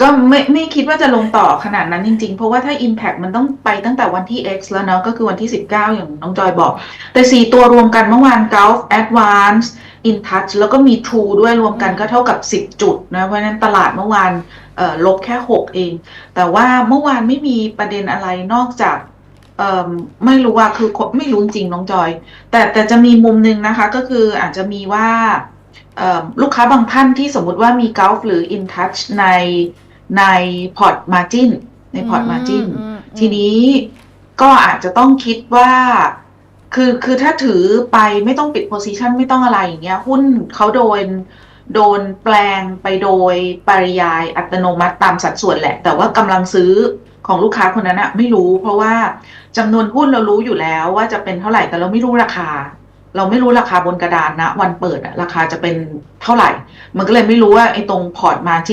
ก็ไม่ไม่คิดว่าจะลงต่อขนาดนั้นจริงๆ เพราะว่าถ้า Impact มันต้องไปตั้งแต่วันที่ X แล้วเนาะก็คือวันที่ 19 อย่างน้องจอยบอก แต่ 4 ตัวรวมกันเมื่อวาน Gulf Advance InTouch แล้วก็มี True ด้วยรวมกันก็เท่ากับ 10 จุดนะ เพราะฉะนั้นตลาดเมื่อวานเอ่อลบแค่ 6 เอง แต่ว่าเมื่อวานไม่มีประเด็นอะไรนอกจากเอ่อไม่รู้ว่าคือไม่รู้จริงน้องจอย แต่แต่จะมีมุมหนึ่งนะคะ ก็คืออาจจะมีว่าเออลูกค้าบางท่านที่สมมุติว่ามี Gulf หรือ InTouch ใน ในพอร์ต Margin ในพอร์ต Margin อืมอืมทีนี้ก็อาจจะต้องคิดว่า คือคือถ้าถือไปไม่ต้องปิด position ไม่ต้องอะไรอย่างเงี้ย หุ้นเขาโดนโดนแปลงไปโดยปริยายอัตโนมัติตามสัดส่วนแหละ แต่ว่ากำลังซื้อของลูกค้าคนนั้นอะไม่รู้ เพราะว่าจำนวนหุ้นเรารู้อยู่แล้วว่าจะเป็นเท่าไหร่แต่เราไม่รู้ราคา เราไม่รู้ราคาบนกระดานนะ วันเปิดอะราคาจะเป็นเท่าไหร่ มันก็เลยไม่รู้ว่าไอ้ตรงพอร์ตมา